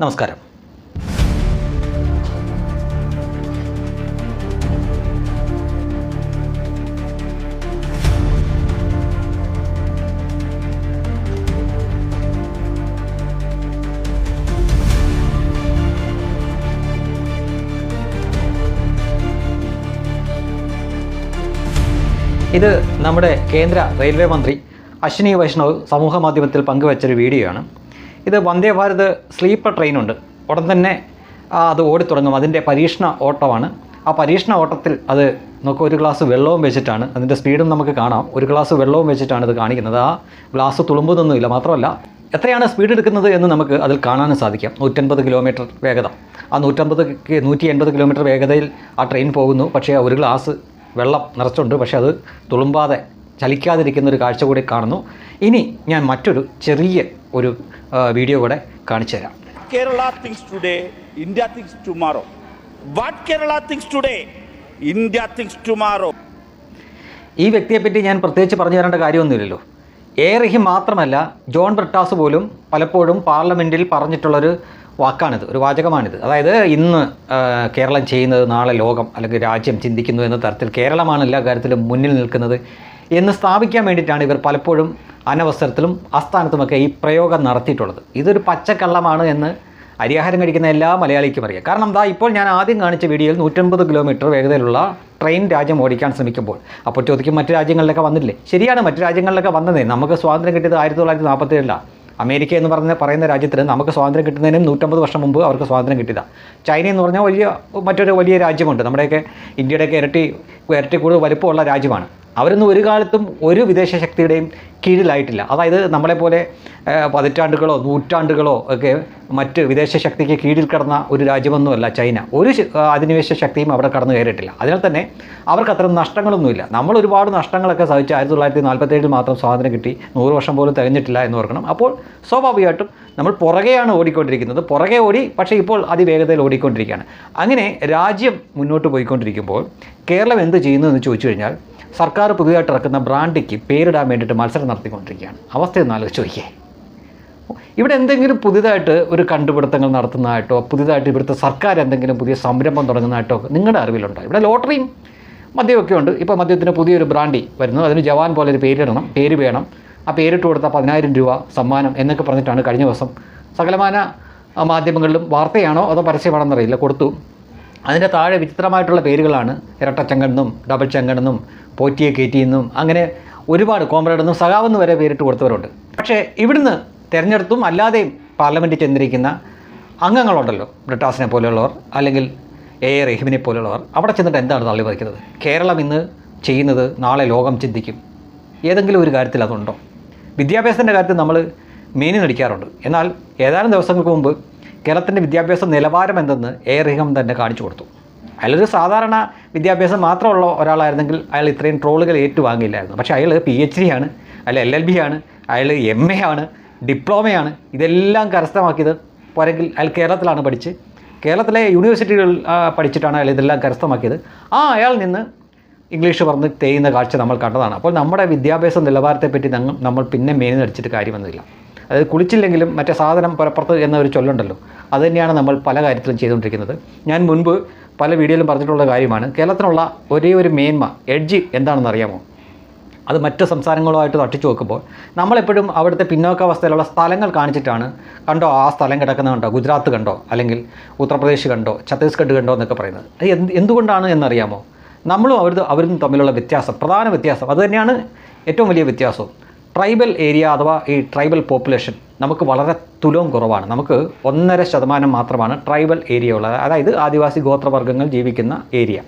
നമസ്കാരം. ഇത് നമ്മുടെ കേന്ദ്ര റെയിൽവേ മന്ത്രി അശ്വിനി വൈഷ്ണവ് സമൂഹ മാധ്യമത്തിൽ പങ്കുവച്ചൊരു വീഡിയോ ആണ് ഇത് വന്ദേ ഭാരത് സ്ലീപ്പർ ട്രെയിനുണ്ട്. ഉടൻ തന്നെ അത് ഓടിത്തുടങ്ങും. അതിന്റെ പരീക്ഷണ ഓട്ടമാണ്. ആ പരീക്ഷണ ഓട്ടത്തിൽ അത് നമുക്ക് ഒരു ഗ്ലാസ് വെള്ളവും വെച്ചിട്ടാണ് അതിന്റെ സ്പീഡും നമുക്ക് കാണാം. ഒരു ഗ്ലാസ് വെള്ളവും വെച്ചിട്ടാണ് ഇത് കാണിക്കുന്നത്. ആ ഗ്ലാസ് തുളുമ്പുന്നൊന്നുമില്ല മാത്രമല്ല എത്രയാണ് സ്പീഡ് എടുക്കുന്നത് എന്ന് നമുക്ക് അതിൽ കാണാനും സാധിക്കാം. നൂറ്റൻപത് കിലോമീറ്റർ വേഗത. ആ നൂറ്റമ്പത് നൂറ്റി എൺപത് കിലോമീറ്റർ വേഗതയിൽ ആ ട്രെയിൻ പോകുന്നു. പക്ഷേ ഒരു ഗ്ലാസ് വെള്ളം നിറച്ചുണ്ട്. പക്ഷേ അത് തുളുമ്പാതെ ചലിക്കാതിരിക്കുന്ന ഒരു കാഴ്ച കൂടി കാണുന്നു. ഇനി ഞാൻ മറ്റൊരു ചെറിയ ഒരു വീഡിയോ കൂടെ കാണിച്ചു തരാം. Kerala thinks today India thinks tomorrow what Kerala thinks today India thinks tomorrow ഈ വ്യക്തിയെപ്പറ്റി ഞാൻ പ്രത്യേകിച്ച് പറഞ്ഞു തരേണ്ട കാര്യമൊന്നുമില്ലല്ലോ. ഏറെഹി മാത്രമല്ല ജോൺ ബ്രിട്ടാസ് പോലും പലപ്പോഴും പാർലമെന്റിൽ പറഞ്ഞിട്ടുള്ളൊരു വാക്കാണിത് ഒരു വാചകമാണിത്. അതായത് ഇന്ന് കേരളം ചെയ്യുന്നത് നാളെ ലോകം അല്ലെങ്കിൽ രാജ്യം ചിന്തിക്കുന്നു എന്ന തരത്തിൽ കേരളമാണ് എല്ലാ കാര്യത്തിലും മുന്നിൽ നിൽക്കുന്നത്. എന്ന് സ്ഥാപിക്കാൻ വേണ്ടിയിട്ടാണ് ഇവർ പലപ്പോഴും അനവസരത്തിലും അസ്ഥാനത്തുമൊക്കെ ഈ പ്രയോഗം നടത്തിയിട്ടുള്ളത്. ഇതൊരു പച്ചക്കള്ളമാണ് എന്ന് അരിയാഹാരം കഴിക്കുന്ന എല്ലാ മലയാളിക്കും അറിയാം. കാരണം എന്താ ഇപ്പോൾ ഞാൻ ആദ്യം കാണിച്ച വീഡിയോയിൽ നൂറ്റൻപത് കിലോമീറ്റർ വേഗതയിലുള്ള ട്രെയിൻ രാജ്യം ഓടിക്കാൻ ശ്രമിക്കുമ്പോൾ അപ്പോൾ ചോദിക്കും മറ്റു രാജ്യങ്ങളിലൊക്കെ വന്നില്ലേ? ശരിയാണ് മറ്റു രാജ്യങ്ങളിലൊക്കെ വന്നതേ. നമുക്ക് സ്വാതന്ത്ര്യം കിട്ടിയത് ആയിരത്തി തൊള്ളായിരത്തി നാൽപ്പത്തി ഏഴിലാണ് അമേരിക്ക എന്ന് പറഞ്ഞ പറയുന്ന രാജ്യത്തിന് നമുക്ക് സ്വാതന്ത്ര്യം കിട്ടുന്നതിനും നൂറ്റമ്പത് വർഷം മുമ്പ് അവർക്ക് സ്വാതന്ത്ര്യം കിട്ടിയതാണ് ചൈന എന്ന് പറഞ്ഞാൽ വലിയ മറ്റൊരു വലിയ രാജ്യമുണ്ട്. നമ്മുടെയൊക്കെ ഇന്ത്യയുടെയൊക്കെ ഇരട്ടി ഇരട്ടി കൂടുതൽ വലുപ്പമുള്ള രാജ്യമാണ്. അവരൊന്നും ഒരു കാലത്തും ഒരു വിദേശ ശക്തിയുടെയും കീഴിലായിട്ടില്ല. അതായത് നമ്മളെപ്പോലെ പോലെ പതിറ്റാണ്ടുകളോ നൂറ്റാണ്ടുകളോ ഒക്കെ മറ്റ് വിദേശ ശക്തിക്ക് കീഴിൽ കിടന്ന ഒരു രാജ്യമൊന്നുമല്ല ചൈന. ഒരു അധിനിവേശ ശക്തിയും അവിടെ കടന്നു കയറിയിട്ടില്ല. അതിനാൽ തന്നെ അവർക്ക് അത്തരം നഷ്ടങ്ങളൊന്നുമില്ല. നമ്മൾ ഒരുപാട് നഷ്ടങ്ങളൊക്കെ സഹിച്ച് ആയിരത്തി തൊള്ളായിരത്തി നാൽപ്പത്തേഴിൽ മാത്രം സ്വാതന്ത്ര്യം കിട്ടി. നൂറ് വർഷം പോലും തികഞ്ഞിട്ടില്ല എന്ന് ഓർക്കണം. അപ്പോൾ സ്വാഭാവികമായിട്ടും നമ്മൾ പുറകെയാണ് ഓടിക്കൊണ്ടിരിക്കുന്നത്. പുറകെ ഓടി പക്ഷേ ഇപ്പോൾ അതിവേഗതയിൽ ഓടിക്കൊണ്ടിരിക്കുകയാണ്. അങ്ങനെ രാജ്യം മുന്നോട്ട് പോയിക്കൊണ്ടിരിക്കുമ്പോൾ കേരളം എന്ത് ചെയ്യുന്നു എന്ന് ചോദിച്ചു കഴിഞ്ഞാൽ സർക്കാർ പുതിയതായിട്ട് ഇറക്കുന്ന ബ്രാൻഡിക്ക് പേരിടാൻ വേണ്ടിയിട്ട് മത്സരം നടത്തിക്കൊണ്ടിരിക്കുകയാണ്. അവസ്ഥ ഒന്ന് ആലോചിച്ച് നോക്കിയേ. ഇവിടെ എന്തെങ്കിലും പുതിയതായിട്ട് ഒരു കണ്ടുപിടുത്തങ്ങൾ നടത്തുന്നതായിട്ടോ പുതിയതായിട്ട് ഇവിടുത്തെ സർക്കാർ എന്തെങ്കിലും പുതിയ സംരംഭം തുടങ്ങുന്നതായിട്ടോ നിങ്ങളുടെ അറിവിലുണ്ടോ? ഇവിടെ ലോട്ടറിയും മദ്യമൊക്കെ ഉണ്ട്. ഇപ്പോൾ മദ്യത്തിന് പുതിയൊരു ബ്രാൻഡി വരുന്നു. അതിന് ജവാൻ പോലെ ഒരു പേരിടണം. പേര് വേണം. ആ പേരിട്ട് കൊടുത്ത പതിനായിരം രൂപ സമ്മാനം എന്നൊക്കെ പറഞ്ഞിട്ടാണ് കഴിഞ്ഞ ദിവസം സകലമാന മാധ്യമങ്ങളിലും വാർത്തയാണോ അതോ പരസ്യമാണെന്നറിയില്ല. കൊടുത്തു. അതിന്റെ താഴെ വിചിത്രമായിട്ടുള്ള പേരുകളാണ് ഇരട്ടച്ചങ്കെന്നും ഡബിൾ ചങ്കെന്നും പോറ്റിയെ കയറ്റിയെന്നും അങ്ങനെ ഒരുപാട് കോമ്രേഡെന്നും സഖാവെന്ന് വരെ പേരിട്ട് കൊടുത്തവരുണ്ട്. പക്ഷേ ഇവിടുന്ന് തിരഞ്ഞെടുത്തും അല്ലാതെയും പാർലമെന്റിൽ ചെന്നിരിക്കുന്ന അംഗങ്ങളുണ്ടല്ലോ ബ്രിട്ടാസിനെ പോലെയുള്ളവർ അല്ലെങ്കിൽ എ എ റഹീമിനെ പോലെയുള്ളവർ. അവിടെ ചെന്നിട്ട് എന്താണ് തള്ളി പറിക്കുന്നത്? കേരളം ഇന്ന് ചെയ്യുന്നത് നാളെ ലോകം ചിന്തിക്കും. ഏതെങ്കിലും ഒരു കാര്യത്തിൽ അതുണ്ടോ? വിദ്യാഭ്യാസത്തിന്റെ കാര്യത്തിൽ നമ്മൾ മീനിനടിക്കാറുണ്ട്. എന്നാൽ ഏതാനും ദിവസങ്ങൾക്ക് മുമ്പ് കേരളത്തിന്റെ വിദ്യാഭ്യാസ നിലവാരം എന്തെന്ന് എ തന്നെ കാണിച്ചു കൊടുത്തു. അയാളൊരു സാധാരണ വിദ്യാഭ്യാസം മാത്രമുള്ള ഒരാളായിരുന്നെങ്കിൽ അയാൾ ഇത്രയും ട്രോളുകൾ ഏറ്റുവാങ്ങില്ലായിരുന്നു. പക്ഷേ അയാൾ പി എച്ച് ഡി ആണ് അയാൾ എൽ എൽ ബി ആണ് അയാൾ എം എ ആണ് ഡിപ്ലോമയാണ് ഇതെല്ലാം കരസ്ഥമാക്കിയത് പോരെങ്കിൽ അയാൾ കേരളത്തിലാണ് പഠിച്ച്. കേരളത്തിലെ യൂണിവേഴ്സിറ്റികളിൽ പഠിച്ചിട്ടാണ് അയാൾ ഇതെല്ലാം കരസ്ഥമാക്കിയത്. ആ അയാൾ നിന്ന് ഇംഗ്ലീഷ് പറഞ്ഞ് തേയുന്ന കാഴ്ച നമ്മൾ കണ്ടതാണ്. അപ്പോൾ നമ്മുടെ വിദ്യാഭ്യാസ നിലവാരത്തെപ്പറ്റി നമ്മൾ പിന്നെ മേനി നടിച്ചിട്ട് കാര്യമൊന്നുമില്ല. അതായത് കുളിച്ചില്ലെങ്കിലും മറ്റേ സാധനം പുറപ്പുറത്ത് എന്നൊരു ചൊല്ലുണ്ടല്ലോ. അത് തന്നെയാണ് നമ്മൾ പല കാര്യത്തിലും ചെയ്തുകൊണ്ടിരിക്കുന്നത്. ഞാൻ മുൻപ് പല വീഡിയോയിലും പറഞ്ഞിട്ടുള്ള കാര്യമാണ്. കേരളത്തിനുള്ള ഒരേ ഒരു മേന്മ എഡ്ജ് എന്താണെന്ന് അറിയാമോ? അത് മറ്റ് സംസ്ഥാനങ്ങളുമായിട്ട് തട്ടിച്ചു നോക്കുമ്പോൾ നമ്മളെപ്പോഴും അവിടുത്തെ പിന്നോക്കാവസ്ഥയിലുള്ള സ്ഥലങ്ങൾ കാണിച്ചിട്ടാണ് കണ്ടോ ആ സ്ഥലം കിടക്കുന്നത് കണ്ടോ? ഗുജറാത്ത് കണ്ടോ? അല്ലെങ്കിൽ ഉത്തർപ്രദേശ് കണ്ടോ? ഛത്തീസ്ഗഡ് കണ്ടോ എന്നൊക്കെ പറയുന്നത്. അത് എന്ത് എന്തുകൊണ്ടാണ് എന്നറിയാമോ? നമ്മളും അവർ അവരും തമ്മിലുള്ള വ്യത്യാസം പ്രധാന വ്യത്യാസം. അതുതന്നെയാണ് ഏറ്റവും വലിയ വ്യത്യാസവും. ട്രൈബൽ ഏരിയ അഥവാ ഈ ട്രൈബൽ പോപ്പുലേഷൻ നമുക്ക് വളരെ തുലവും കുറവാണ്. നമുക്ക് ഒന്നര ശതമാനം മാത്രമാണ് ട്രൈബൽ ഏരിയ ഉള്ളത്. അതായത് ആദിവാസി ഗോത്രവർഗങ്ങൾ ജീവിക്കുന്ന ഏരിയ.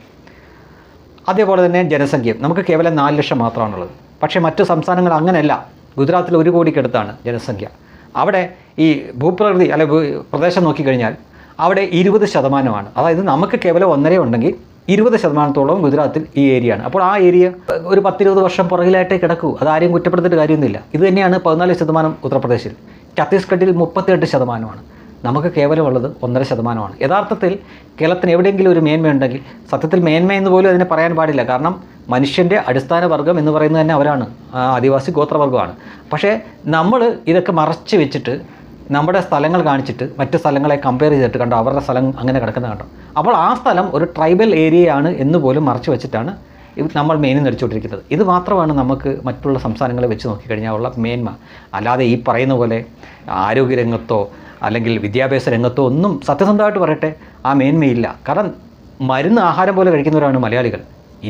അതേപോലെ തന്നെ ജനസംഖ്യ. നമുക്ക് കേവലം നാല് ലക്ഷം മാത്രമാണുള്ളത്. പക്ഷേ മറ്റു സംസ്ഥാനങ്ങൾ അങ്ങനെയല്ല. ഗുജറാത്തിൽ ഒരു കോടിക്കടുത്താണ് ജനസംഖ്യ. അവിടെ ഈ ഭൂപ്രകൃതി അല്ലെ പ്രദേശം നോക്കിക്കഴിഞ്ഞാൽ അവിടെ ഇരുപത് ശതമാനമാണ്. അതായത് നമുക്ക് കേവലം ഒന്നര ഉണ്ടെങ്കിൽ ഇരുപത് ശതമാനത്തോളം ഗുജറാത്തിൽ ഈ ഏരിയയാണ് അപ്പോൾ ആ ഏരിയ ഒരു പത്തിരുപത് വർഷം പുറകിലായിട്ടേ കിടക്കൂ. അതാരെയും കുറ്റപ്പെടുത്തിയിട്ട് കാര്യമൊന്നുമില്ല. ഇത് തന്നെയാണ് പതിനാല് ശതമാനം ഉത്തർപ്രദേശിൽ. ഛത്തീസ്ഗഡിൽ മുപ്പത്തിയെട്ട് ശതമാനമാണ്. നമുക്ക് കേവലമുള്ളത് ഒന്നര ശതമാനമാണ്. യഥാർത്ഥത്തിൽ കേരളത്തിന് എവിടെയെങ്കിലും ഒരു മേന്മയുണ്ടെങ്കിൽ സത്യത്തിൽ മേന്മയെന്ന് പോലും അതിനെ പറയാൻ പാടില്ല. കാരണം മനുഷ്യന്റെ അടിസ്ഥാന വർഗം എന്ന് പറയുന്നത് തന്നെ അവരാണ്. ആദിവാസി ഗോത്രവർഗമാണ്. പക്ഷേ നമ്മൾ ഇതൊക്കെ മറച്ചു വെച്ചിട്ട് നമ്മുടെ സ്ഥലങ്ങൾ കാണിച്ചിട്ട് മറ്റ് സ്ഥലങ്ങളെ കമ്പയർ ചെയ്തിട്ട് കണ്ടോ അവരുടെ സ്ഥലം അങ്ങനെ കിടക്കുന്നത് കണ്ടോ? അപ്പോൾ ആ സ്ഥലം ഒരു ട്രൈബൽ ഏരിയയാണ് എന്ന് പോലും മറച്ചു വെച്ചിട്ടാണ് നമ്മൾ മെയിൻ നടിച്ചുകൊണ്ടിരിക്കുന്നത്. ഇത് മാത്രമാണ് നമുക്ക് മറ്റുള്ള സംസ്ഥാനങ്ങളെ വെച്ച് നോക്കിക്കഴിഞ്ഞാൽ ഉള്ള മേന്മ അല്ലാതെ ഈ പറയുന്ന പോലെ ആരോഗ്യരംഗത്തോ അല്ലെങ്കിൽ വിദ്യാഭ്യാസ രംഗത്തോ ഒന്നും സത്യസന്ധമായിട്ട് പറയട്ടെ ആ മേന്മയില്ല. കാരണം മരുന്ന് ആഹാരം പോലെ കഴിക്കുന്നവരാണ് മലയാളികൾ.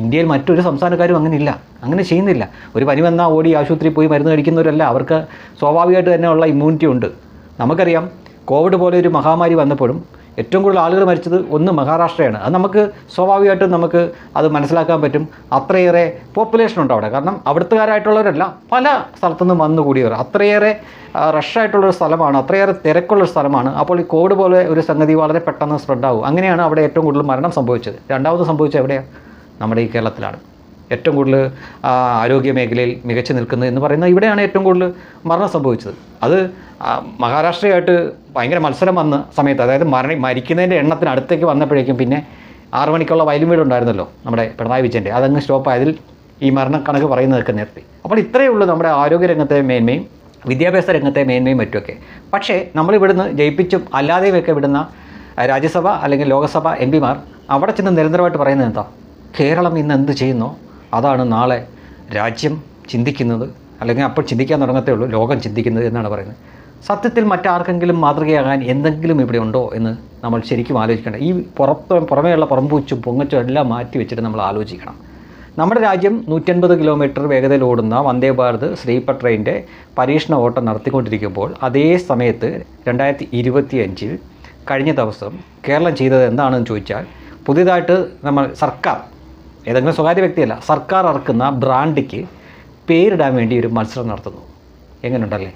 ഇന്ത്യയിൽ മറ്റൊരു സംസ്ഥാനക്കാരും അങ്ങനെ ഇല്ല അങ്ങനെ ചെയ്യുന്നില്ല. ഒരു പനി വന്നാൽ ഓടി ആശുപത്രിയിൽ പോയി മരുന്ന് കഴിക്കുന്നവരല്ല. അവർക്ക് സ്വാഭാവികമായിട്ട് തന്നെ ഉള്ള ഇമ്മ്യൂണിറ്റി ഉണ്ട്. നമുക്കറിയാം കോവിഡ് പോലെ ഒരു മഹാമാരി വന്നപ്പോഴും ഏറ്റവും കൂടുതൽ ആളുകൾ മരിച്ചത് ഒന്ന് മഹാരാഷ്ട്രയാണ്. അത് നമുക്ക് സ്വാഭാവികമായിട്ടും നമുക്ക് അത് മനസ്സിലാക്കാൻ പറ്റും. അത്രയേറെ പോപ്പുലേഷൻ ഉണ്ട് അവിടെ. കാരണം അവിടുത്തുകാരായിട്ടുള്ളവരല്ല പല സ്ഥലത്തുനിന്നും വന്നു കൂടിയവർ. അത്രയേറെ റഷായിട്ടുള്ളൊരു സ്ഥലമാണ് അത്രയേറെ തിരക്കുള്ളൊരു സ്ഥലമാണ്. അപ്പോൾ ഈ കോവിഡ് പോലെ ഒരു സംഗതി വളരെ പെട്ടെന്ന് സ്പ്രെഡാവും അങ്ങനെയാണ് അവിടെ ഏറ്റവും കൂടുതൽ മരണം സംഭവിച്ചത്. രണ്ടാമത് സംഭവിച്ചത് എവിടെയാണ് നമ്മുടെ ഈ കേരളത്തിലാണ്. ഏറ്റവും കൂടുതൽ ആരോഗ്യ മേഖലയിൽ മികച്ചു നിൽക്കുന്നത് എന്ന് പറയുന്നത് ഇവിടെയാണ് ഏറ്റവും കൂടുതൽ മരണം സംഭവിച്ചത്. അത് മഹാരാഷ്ട്രയായിട്ട് ഭയങ്കര മത്സരം വന്ന സമയത്ത് അതായത് മരണ മരിക്കുന്നതിന്റെ എണ്ണത്തിന് അടുത്തേക്ക് വന്നപ്പോഴേക്കും പിന്നെ ആറു മണിക്കുള്ള വയലും വീടുണ്ടായിരുന്നല്ലോ നമ്മുടെ പിണറായി വിജയന്റെ. അതങ്ങ് സ്റ്റോപ്പ് ആയതിൽ ഈ മരണക്കണക്ക് പറയുന്നതൊക്കെ നിർത്തി അപ്പോൾ ഇത്രയേ ഉള്ളൂ നമ്മുടെ ആരോഗ്യരംഗത്തെ മേന്മയും വിദ്യാഭ്യാസ രംഗത്തെ മേന്മയും മറ്റുമൊക്കെ. പക്ഷേ നമ്മളിവിടുന്ന് ജയിപ്പിച്ചും അല്ലാതെയുമൊക്കെ വിടുന്ന രാജ്യസഭ അല്ലെങ്കിൽ ലോകസഭ എം പിമാർ അവിടെ ചെന്ന് നിരന്തരമായിട്ട് പറയുന്നത് എന്താ? കേരളം ഇന്ന് എന്ത് ചെയ്യുന്നോ? അതാണ് നാളെ രാജ്യം ചിന്തിക്കുന്നത് അല്ലെങ്കിൽ അപ്പോൾ ചിന്തിക്കാൻ തുടങ്ങത്തേ ഉള്ളൂ ലോകം ചിന്തിക്കുന്നത് എന്നാണ് പറയുന്നത്. സത്യത്തിൽ മറ്റാർക്കെങ്കിലും മാതൃകയാകാൻ എന്തെങ്കിലും ഇവിടെ ഉണ്ടോ എന്ന് നമ്മൾ ശരിക്കും ആലോചിക്കണം ഈ പുറത്ത് പുറമേയുള്ള പുറംപൂച്ചും പൊങ്ങച്ചും എല്ലാം മാറ്റി വെച്ചിട്ട് നമ്മൾ ആലോചിക്കണം. നമ്മുടെ രാജ്യം നൂറ്റൻപത് കിലോമീറ്റർ വേഗതയിൽ ഓടുന്ന വന്ദേ ഭാരത് സ്ലീപ്പർ ട്രെയിനിന്റെ പരീക്ഷണ ഓട്ടം നടത്തിക്കൊണ്ടിരിക്കുമ്പോൾ അതേ സമയത്ത് രണ്ടായിരത്തി ഇരുപത്തിയഞ്ചിൽ കഴിഞ്ഞ ദിവസം കേരളം ചെയ്തത് എന്താണെന്ന് ചോദിച്ചാൽ പുതിയതായിട്ട് നമ്മൾ സർക്കാർ ഏതെങ്കിലും സ്വകാര്യ വ്യക്തിയല്ല സർക്കാർ ഇറക്കുന്ന ബ്രാൻഡിക്ക് പേരിടാൻ വേണ്ടി ഒരു മത്സരം നടത്തുന്നു. എങ്ങനെയുണ്ടല്ലേ?